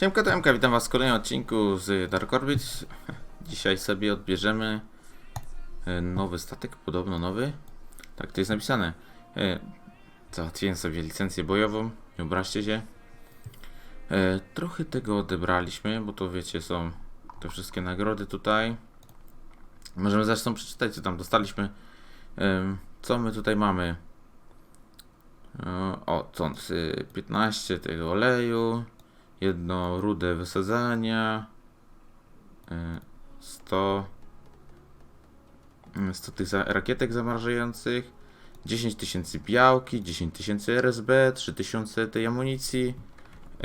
Siemka, Tomka, witam was w kolejnym odcinku z Dark Orbit. Dzisiaj sobie odbierzemy e, nowy statek, podobno nowy. Tak to jest napisane. E, Załatwiłem sobie licencję bojową, nie obraźcie się. E, Trochę tego odebraliśmy, bo to wiecie, są te wszystkie nagrody tutaj. Możemy zresztą przeczytać, co tam dostaliśmy. Co my tutaj mamy? O, y, 15 tego oleju jedno rudę wysadzania, y, 100, y, 100 tych za, rakietek zamrażających, 10 tysięcy białki, 10 tysięcy RSB, 3000 tej amunicji, y,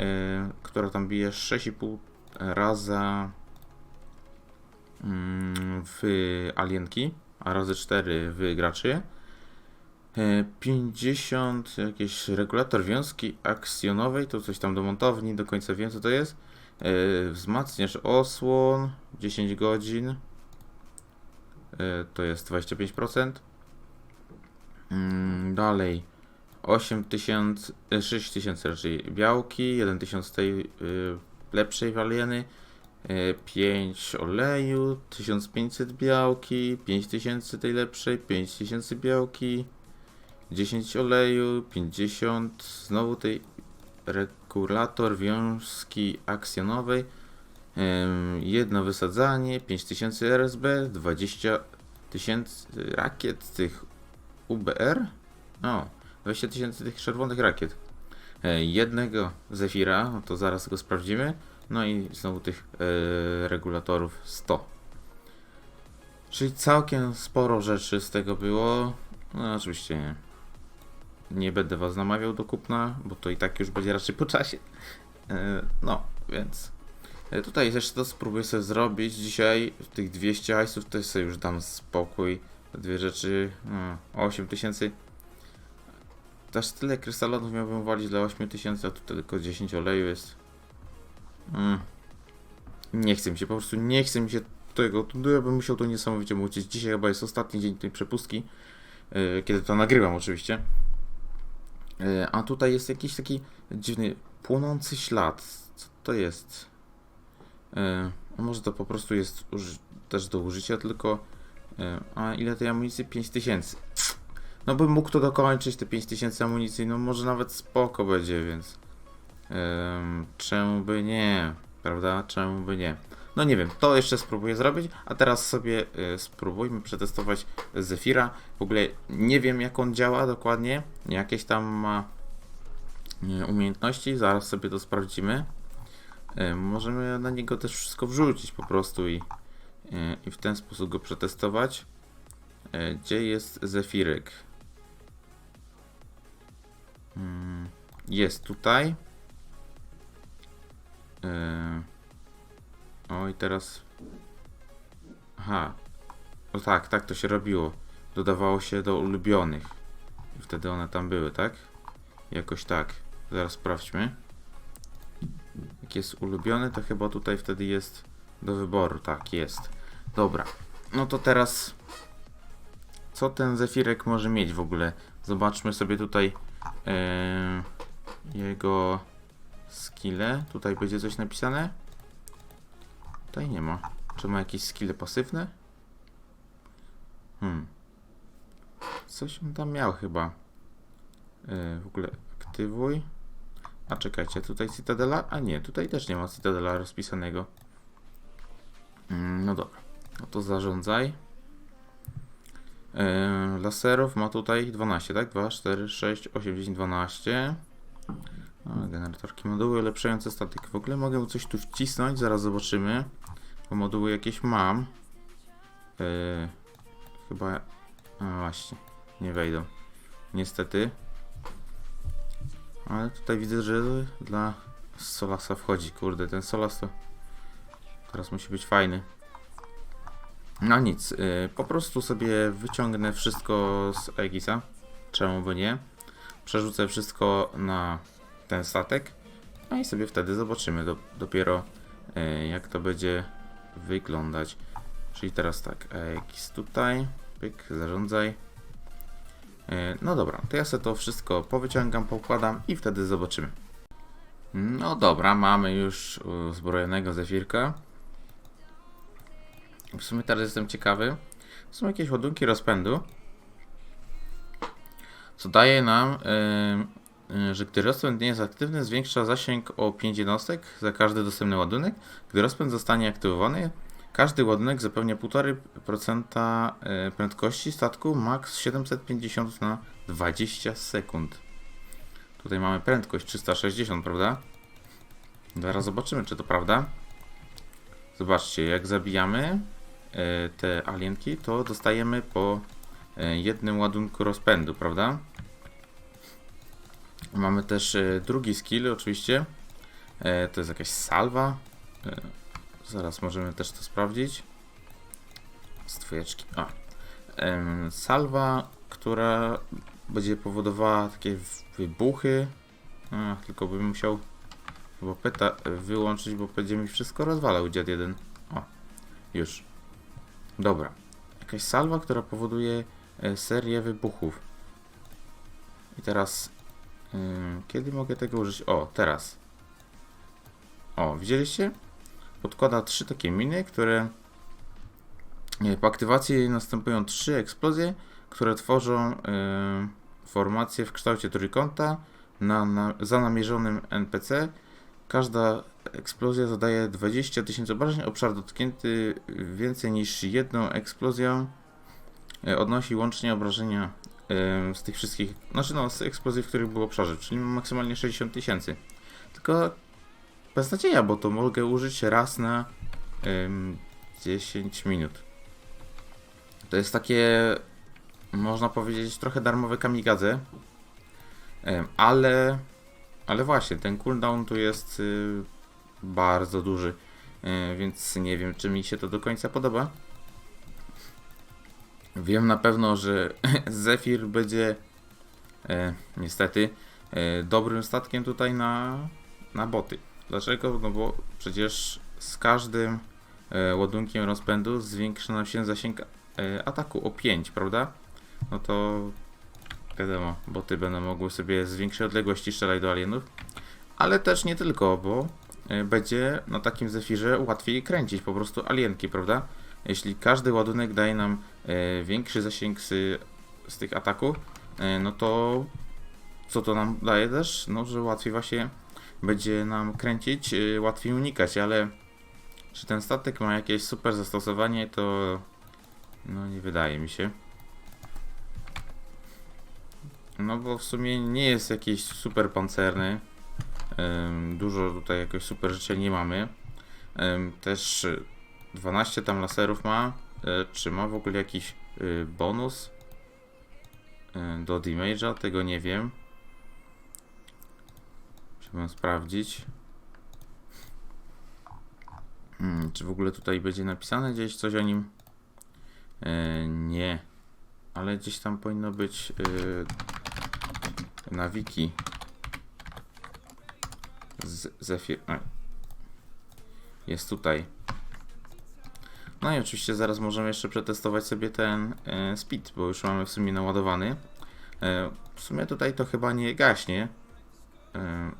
która tam bije 6,5 raza mm, w alienki, a razy 4 w graczy. E, 50 jakiś regulator wiązki aksjonowej, to coś tam do montowni, do końca wiem co to jest. E, Wzmacniacz osłon 10 godzin. E, To jest 25%. Mm, Dalej 8000, e, 6000 raczej białki, 1000 tej lepszej walieny. 5 oleju, 1500 białki, 5000 tej lepszej, 5000 białki, 10 oleju, 50, znowu tej regulator wiązki aksjonowej, jedno wysadzanie, 5000 RSB, 20 tysięcy rakiet tych UBR, o, 20 tysięcy tych czerwonych rakiet, e, jednego Zefira, no to zaraz go sprawdzimy, no i znowu tych e, regulatorów 100. Czyli całkiem sporo rzeczy z tego było, no oczywiście nie. Nie będę was namawiał do kupna, bo to i tak już będzie raczej po czasie. E, No, więc e, tutaj jeszcze to spróbuję sobie zrobić dzisiaj. Tych 200 hajsów to sobie już dam spokój. Dwie rzeczy, no, 8000. Też tyle krystalonów miałbym walić dla 8000, a tu tylko 10 oleju jest. Mm. Nie chcę mi się, po prostu nie chcę mi się tego. Ja bym musiał to niesamowicie mucić. Dzisiaj chyba jest ostatni dzień tej przepustki. e, Kiedy to nagrywam oczywiście. E, A tutaj jest jakiś taki dziwny, płonący ślad. Co to jest? E, może to po prostu jest też do użycia, tylko. e, A ile tej amunicji? 5000. No bym mógł to dokończyć, te 5000 amunicji, no może nawet spoko będzie, więc. em, czemu by nie? Prawda? Czemu by nie? No nie wiem, to jeszcze spróbuję zrobić, a teraz sobie e, spróbujmy przetestować Zefira. W ogóle nie wiem jak on działa dokładnie, jakieś tam ma e, umiejętności, zaraz sobie to sprawdzimy. E, Możemy na niego też wszystko wrzucić po prostu i, i w ten sposób go przetestować. Gdzie jest Zefirek? Mm, Jest tutaj. E, O i teraz. Aha. No tak, tak to się robiło. Dodawało się do ulubionych. I wtedy one tam były, tak? Jakoś tak. Zaraz sprawdźmy. Jak jest ulubiony, to chyba tutaj wtedy jest do wyboru. Tak, jest. Dobra. No to teraz. Co ten Zefirek może mieć w ogóle? Zobaczmy sobie tutaj e, jego skille. Tutaj będzie coś napisane? Tutaj nie ma. Czy ma jakieś skille pasywne? Hmm. Coś on tam miał chyba. Yy, w ogóle aktywuj. A czekajcie, tutaj Citadela? A nie, tutaj też nie ma Citadela rozpisanego. Mm, no dobra. No to zarządzaj. Yy, laserów ma tutaj 12, tak? 2, 4, 6, 8, 10, 12. A, generatorki moduły ulepszające statyk. W ogóle mogę coś tu wcisnąć, zaraz zobaczymy. Bo moduły jakieś mam. Yy, chyba. A właśnie, nie wejdą. Niestety. Ale tutaj widzę, że dla Solasa wchodzi. Kurde, ten Solas to teraz musi być fajny. No nic, yy, po prostu sobie wyciągnę wszystko z Egisa. Czemu by nie? Przerzucę wszystko na ten statek. No i sobie wtedy zobaczymy do, dopiero yy, jak to będzie wyglądać. Czyli teraz tak, Egis tutaj, pyk, zarządzaj. E, No dobra, to ja sobie to wszystko powyciągam, poukładam i wtedy zobaczymy. No dobra, mamy już uzbrojonego zefirka. W sumie teraz jestem ciekawy. Są jakieś ładunki rozpędu. Co daje nam, yy, że gdy rozpęd nie jest aktywny, zwiększa zasięg o 5 jednostek za każdy dostępny ładunek. Gdy rozpęd zostanie aktywowany, każdy ładunek zapewnia 1,5% yy, prędkości statku max 750 na 20 sekund. Tutaj mamy prędkość 360, prawda? Zaraz zobaczymy, czy to prawda. Zobaczcie, jak zabijamy e, te alienki, to dostajemy po jednym ładunku rozpędu, prawda? Mamy też e, drugi skill, oczywiście. E, To jest jakaś salwa. E, Zaraz możemy też to sprawdzić. Z dwójeczki. A. Salwa, która będzie powodowała takie wybuchy. A, tylko bym musiał chyba wyłączyć, bo będzie mi wszystko rozwalał dziad jeden. O, już. Dobra. Jakaś salwa, która powoduje serię wybuchów. I teraz kiedy mogę tego użyć? O, teraz. O, widzieliście? Podkłada trzy takie miny, które nie, po aktywacji następują trzy eksplozje, które tworzą y, formację w kształcie trójkąta na, na, za namierzonym NPC. Każda eksplozja zadaje 20 tysięcy obrażeń. Obszar dotknięty więcej niż jedną eksplozją y, odnosi łącznie obrażenia z tych wszystkich, znaczy no z eksplozji, w których był obszarze, czyli maksymalnie 60 tysięcy. Tylko beznadzieja, bo to mogę użyć raz na ym, 10 minut. To jest takie, można powiedzieć, trochę darmowe kamikadze. Em, Ale, ale właśnie, ten cooldown tu jest y, bardzo duży. y, Więc nie wiem, czy mi się to do końca podoba. Wiem na pewno, że Zephyr będzie e, niestety e, dobrym statkiem tutaj na, na boty. Dlaczego? No bo przecież z każdym e, ładunkiem rozpędu zwiększa nam się zasięg e, ataku o 5, prawda? No to wiadomo, boty będą mogły sobie z większej odległości strzelać do alienów. Ale też nie tylko, bo e, będzie na takim zefirze łatwiej kręcić po prostu alienki, prawda? Jeśli każdy ładunek daje nam e, większy zasięg z, z tych ataków, e, no to co to nam daje też? No, że łatwiej właśnie będzie nam kręcić, e, łatwiej unikać, ale czy ten statek ma jakieś super zastosowanie, to no nie wydaje mi się. No bo w sumie nie jest jakiś super pancerny. Dużo tutaj jakoś super życia nie mamy. Też 12 tam laserów ma. Y, Czy ma w ogóle jakiś y, bonus y, do damage'a? Tego nie wiem. Trzeba sprawdzić. Hmm, czy w ogóle tutaj będzie napisane gdzieś coś o nim? E, nie. Ale gdzieś tam powinno być e, na wiki. Z, Zephyr. Jest tutaj. No i oczywiście zaraz możemy jeszcze przetestować sobie ten e, speed, bo już mamy w sumie naładowany. E, w sumie tutaj to chyba nie gaśnie. E,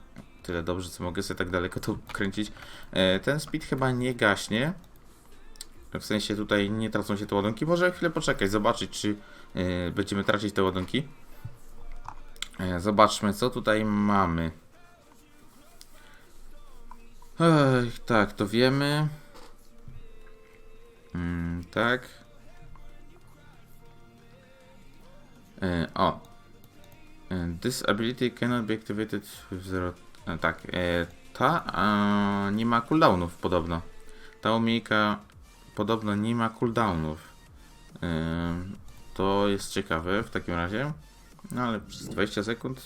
tyle dobrze, co mogę sobie tak daleko to kręcić. Ten speed chyba nie gaśnie. W sensie tutaj nie tracą się te ładunki. Może chwilę poczekać, zobaczyć, czy będziemy tracić te ładunki. Zobaczmy, co tutaj mamy. Ech, tak, to wiemy. Mm, tak. E, o. E, This ability cannot be activated with zero. E, tak, e, ta a, nie ma cooldownów podobno. Ta umiejka podobno nie ma cooldownów. Ym, to jest ciekawe w takim razie. No ale przez 20 sekund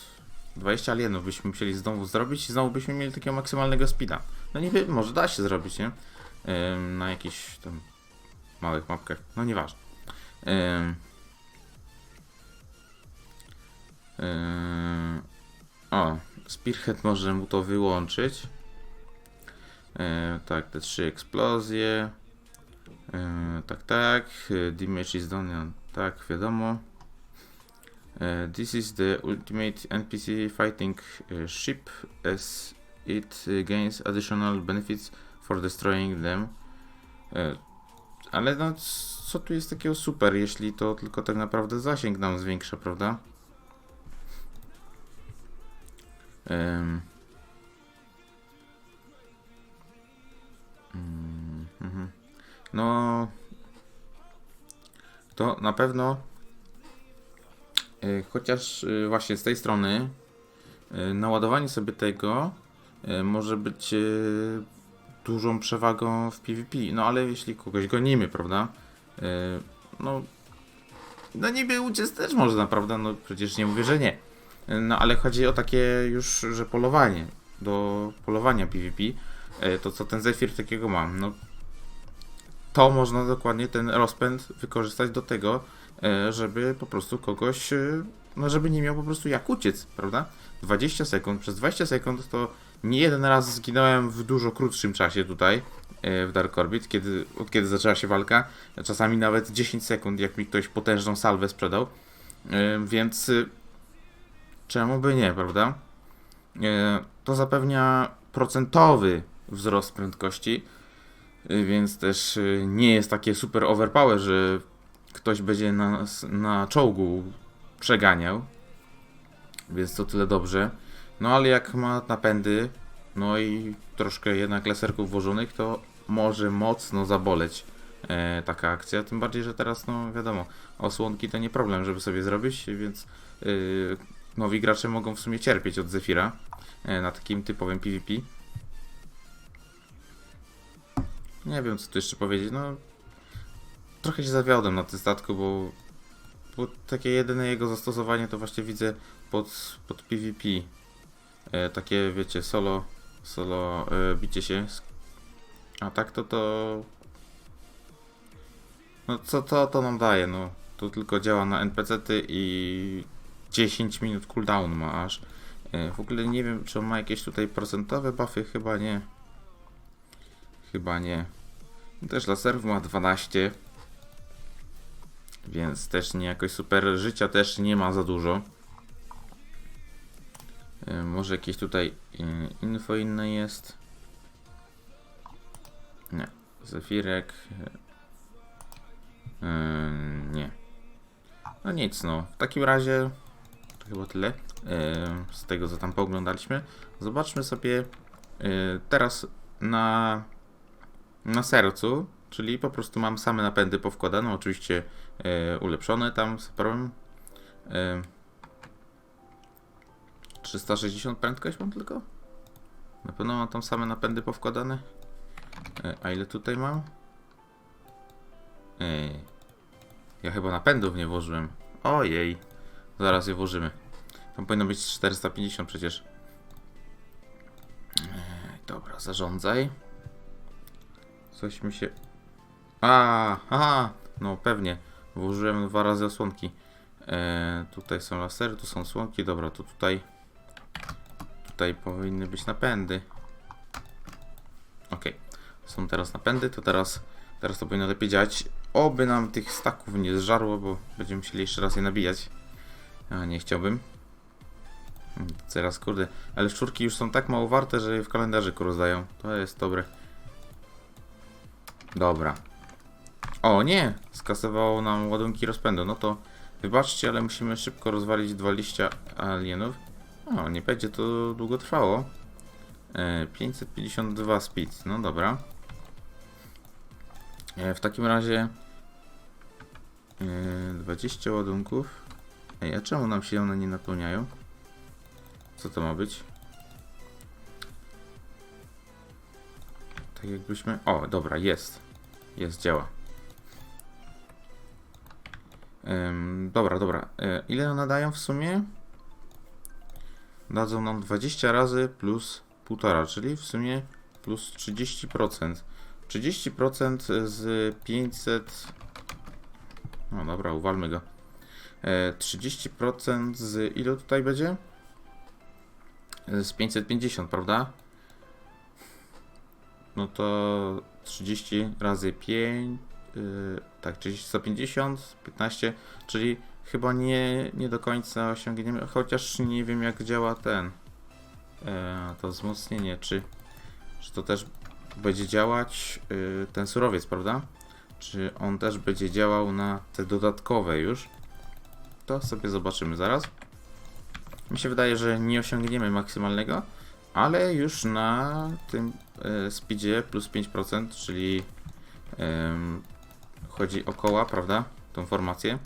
20 alienów byśmy musieli znowu zrobić i znowu byśmy mieli takiego maksymalnego speeda. No nie wiem, może da się zrobić, nie? Ym, na jakichś tam małych mapkach. No nieważne. Ym, ym, o, Spearhead może mu to wyłączyć. Ym, tak, te trzy eksplozje. E, tak, tak. Damage is done. Tak, wiadomo. E, This is the ultimate NPC fighting e, ship as it y, gains additional benefits for destroying them. E, Ale no, co tu jest takiego super, jeśli to tylko tak naprawdę zasięg nam zwiększa, prawda? Mhm. No, to na pewno, y, chociaż y, właśnie z tej strony, y, naładowanie sobie tego może być dużą przewagą w PvP. No ale jeśli kogoś gonimy, prawda? Y, No, no niby uciec też można, prawda? No przecież nie mówię, że nie. Y, No ale chodzi o takie już, że polowanie. Do polowania PvP. y, To co ten Zephyr takiego ma? No to można dokładnie ten rozpęd wykorzystać do tego, e, żeby po prostu kogoś, e, no żeby nie miał po prostu jak uciec, prawda? 20 sekund, przez 20 sekund to nie jeden raz zginąłem w dużo krótszym czasie tutaj e, w Dark Orbit, kiedy, od kiedy zaczęła się walka, czasami nawet 10 sekund, jak mi ktoś potężną salwę sprzedał, E, więc e, czemu by nie, prawda? To zapewnia procentowy wzrost prędkości, więc też nie jest takie super overpower, że ktoś będzie nas na czołgu przeganiał. Więc to tyle dobrze. No ale jak ma napędy, no i troszkę jednak laserków włożonych, to może mocno zaboleć e, taka akcja. Tym bardziej, że teraz, no wiadomo, osłonki to nie problem, żeby sobie zrobić, więc y, nowi gracze mogą w sumie cierpieć od Zefira e, na takim typowym PvP. Nie wiem, co tu jeszcze powiedzieć. No, trochę się zawiodłem na tym statku, bo, bo takie jedyne jego zastosowanie to właśnie widzę pod, pod PvP. E, takie, wiecie, solo, solo e, bicie się. A tak to to... No co to, to nam daje, no. To tylko działa na NPC-ty i 10 minut cooldown ma aż. E, w ogóle nie wiem, czy on ma jakieś tutaj procentowe buffy, chyba nie. Chyba nie. Też laserów ma 12. Więc też nie jakoś super. Życia też nie ma za dużo. E, Może jakieś tutaj e, info inne jest. Nie. Zefirek. e, Nie. No nic, no. W takim razie to chyba tyle z tego, co tam pooglądaliśmy. Zobaczmy sobie teraz na na sercu, czyli po prostu mam same napędy powkładane, oczywiście ulepszone tam z prawem. E, 360 prędkość mam tylko? Na pewno mam tam same napędy powkładane. E, a ile tutaj mam? Ej. Ja chyba napędów nie włożyłem. Ojej. Zaraz je włożymy. Tam powinno być 450 przecież. Ej, dobra, zarządzaj. Coś mi się. A, aha, no pewnie. Włożyłem dwa razy osłonki. E, tutaj są lasery, tu są słonki. Dobra, to tutaj. Tutaj powinny być napędy. Ok. Są teraz napędy, to teraz. Teraz to powinno lepiej działać. Oby nam tych staków nie zżarło, bo będziemy musieli jeszcze raz je nabijać. A nie chciałbym. Hmm, Teraz kurde. Ale szczurki już są tak mało warte, że je w kalendarzyku rozdają. To jest dobre. Dobra. O nie! Skasowało nam ładunki rozpędu. No to wybaczcie, ale musimy szybko rozwalić 20 alienów. O, nie będzie to długo trwało. E, 552 speed. No dobra. E, w takim razie e, 20 ładunków. Ej, a czemu nam się one nie napełniają? Co to ma być? Tak jakbyśmy... O, dobra, jest. Jest, działa. Ym, dobra, dobra. E, ile one dają w sumie? Dadzą nam 20 razy plus 1,5, czyli w sumie plus 30%. 30% z 500... No dobra, uwalmy go. E, 30% z ile tutaj będzie? Z 550, prawda? No to 30 razy 5, yy, tak, czyli 150, 15, czyli chyba nie, nie do końca osiągniemy, chociaż nie wiem jak działa ten. e, to wzmocnienie, czy, czy to też będzie działać y, ten surowiec, prawda? Czy on też będzie działał na te dodatkowe już? To sobie zobaczymy zaraz. Mi się wydaje, że nie osiągniemy maksymalnego, ale już na tym e, speedzie plus 5%, czyli chodzi o koła, prawda? Tą formację.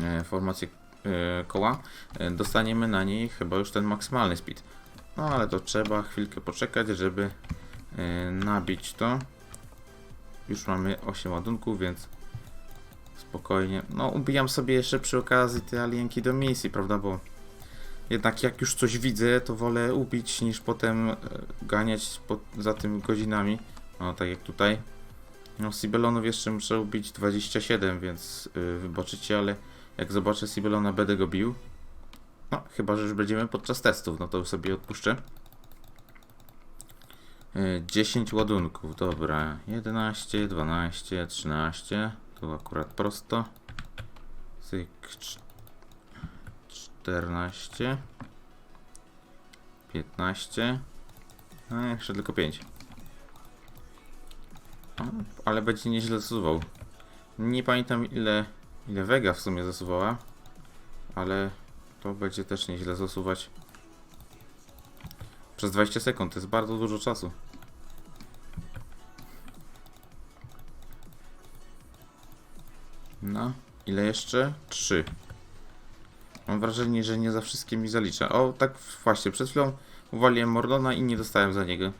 E, formację e, koła. E, dostaniemy na niej chyba już ten maksymalny speed. No ale to trzeba chwilkę poczekać, żeby nabić to. Już mamy 8 ładunków, więc spokojnie. No, ubijam sobie jeszcze przy okazji te alienki do misji, prawda? Bo jednak jak już coś widzę, to wolę ubić niż potem ganiać za tym godzinami. No, tak jak tutaj. No, Sibelonów jeszcze muszę ubić 27, więc yy, wybaczycie, ale jak zobaczę Sibelona, będę go bił. No, chyba, że już będziemy podczas testów, no to sobie odpuszczę. Yy, 10 ładunków, dobra. 11, 12, 13. Tu akurat prosto. Cyk, cz- 14. 15. No, jeszcze tylko 5. O, ale będzie nieźle zasuwał. Nie pamiętam ile, ile Vega w sumie zasuwała, ale to będzie też nieźle zasuwać. Przez 20 sekund, to jest bardzo dużo czasu. No, ile jeszcze? 3. Mam wrażenie, że nie za wszystkie mi zalicza. O, tak właśnie, przed chwilą uwaliłem Mordona i nie dostałem za niego.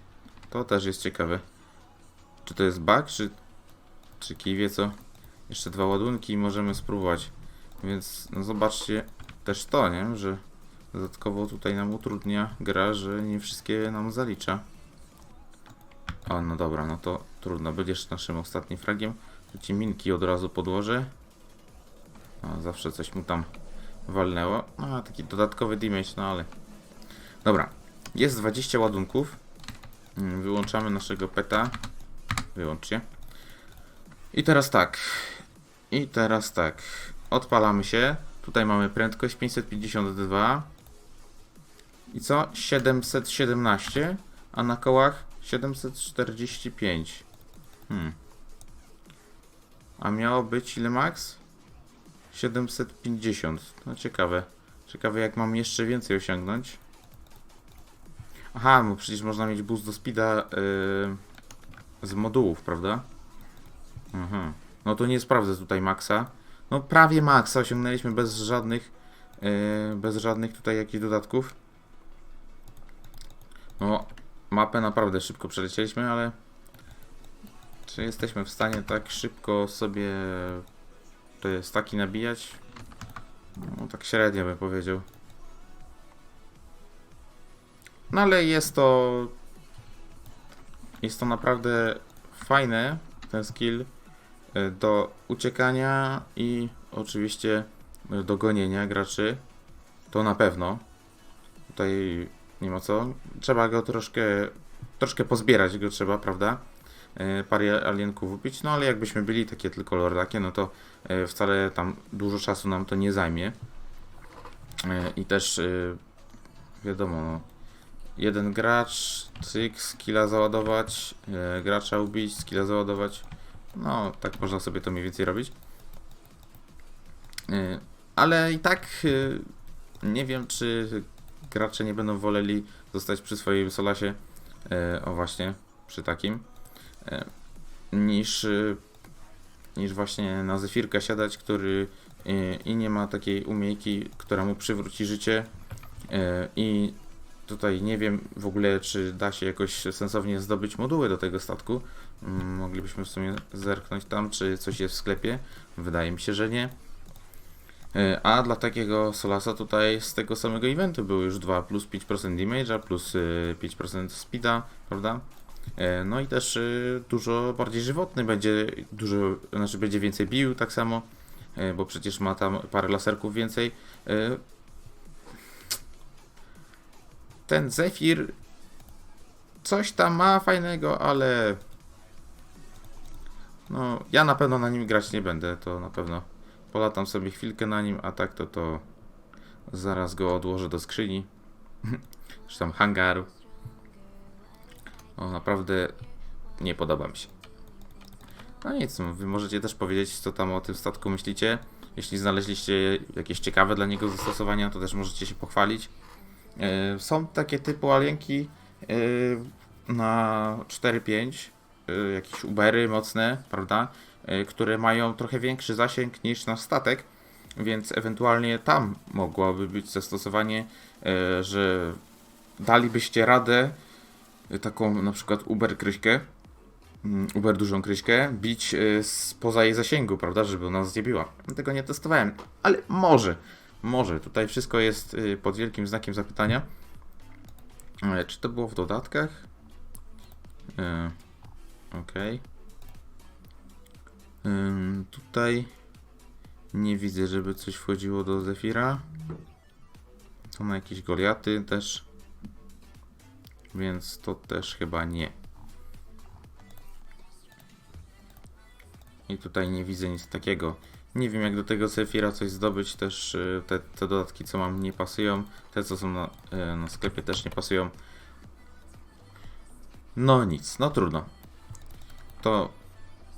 To też jest ciekawe. Czy to jest bug, czy, czy kij wie co? Jeszcze dwa ładunki i możemy spróbować. Więc no zobaczcie też to, nie? Że dodatkowo tutaj nam utrudnia gra, że nie wszystkie nam zalicza. O, no dobra, no to trudno. Będziesz naszym ostatnim fragiem. Tu ci minki od razu podłożę. Zawsze coś mu tam walnęło. A, taki dodatkowy damage, no ale... Dobra, jest 20 ładunków. Mm, Wyłączamy naszego peta. Wyłączcie. I teraz tak. I teraz tak. Odpalamy się. Tutaj mamy prędkość 552. I co? 717. A na kołach 745. Hmm. A miało być ile max? 750. No ciekawe. Ciekawe jak mam jeszcze więcej osiągnąć. Aha, bo przecież można mieć boost do speeda yy, z modułów, prawda? Mhm. No to nie sprawdzę tutaj maksa. No prawie maksa osiągnęliśmy bez żadnych yy, bez żadnych tutaj jakichś dodatków. No mapę naprawdę szybko przelecieliśmy, ale czy jesteśmy w stanie tak szybko sobie te staki nabijać? No tak średnio bym powiedział. No ale jest to jest to naprawdę fajne ten skill do uciekania i oczywiście y, do gonienia graczy. To na pewno. Tutaj nie ma co. Trzeba go troszkę troszkę pozbierać go trzeba, prawda? Y, Parę alienków upić, no ale jakbyśmy byli takie tylko lordakie, no to wcale tam dużo czasu nam to nie zajmie. I też wiadomo, no, jeden gracz, cyk, skilla załadować, e, gracza ubić, skilla załadować. No, tak można sobie to mniej więcej robić. E, ale i tak e, nie wiem, czy gracze nie będą woleli zostać przy swoim Solasie, e, o właśnie, przy takim, niż, niż właśnie na Zefirka siadać, który i nie ma takiej umiejki, która mu przywróci życie i Tutaj nie wiem w ogóle, czy da się jakoś sensownie zdobyć moduły do tego statku. Mm, Moglibyśmy w sumie zerknąć tam, czy coś jest w sklepie. Wydaje mi się, że nie. E, A dla takiego Solasa tutaj z tego samego eventu były już 2 plus 5% damage'a, plus y, 5% speeda, prawda? E, No i też dużo bardziej żywotny będzie, dużo, znaczy będzie więcej bił tak samo, e, bo przecież ma tam parę laserków więcej. Ten Zephyr coś tam ma fajnego, ale no ja na pewno na nim grać nie będę, to na pewno polatam sobie chwilkę na nim, a tak to to zaraz go odłożę do skrzyni czy tam hangaru. O, naprawdę nie podoba mi się. No nic, no, wy możecie też powiedzieć, co tam o tym statku myślicie. Jeśli znaleźliście jakieś ciekawe dla niego zastosowania, to też możecie się pochwalić. E, Są takie typu alienki e, na 4-5, e, jakieś Ubery mocne, prawda? Które mają trochę większy zasięg niż nasz statek, więc ewentualnie tam mogłoby być zastosowanie, że dalibyście radę taką na przykład Uber kryśkę, mm, Uber dużą kryśkę, bić spoza jej zasięgu, prawda, żeby ona nas nie biła. Tego nie testowałem, ale może, może. Tutaj wszystko jest y, pod wielkim znakiem zapytania. E, Czy to było w dodatkach? E. Ym, Tutaj nie widzę, żeby coś wchodziło do Zefira. Są na jakieś Goliaty też. Więc to też chyba nie. I tutaj nie widzę nic takiego. Nie wiem jak do tego Zefira coś zdobyć, też y, te, te dodatki co mam nie pasują, te co są na, y, na sklepie też nie pasują. No nic, no trudno. To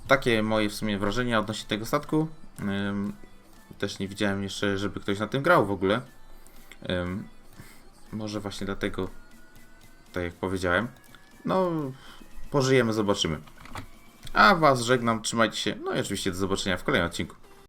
takie moje w sumie wrażenia odnośnie tego statku. Ym, też nie widziałem jeszcze, żeby ktoś na tym grał w ogóle. Ym, może właśnie dlatego, tak jak powiedziałem. No, pożyjemy, zobaczymy. A was żegnam, trzymajcie się. No i oczywiście do zobaczenia w kolejnym odcinku.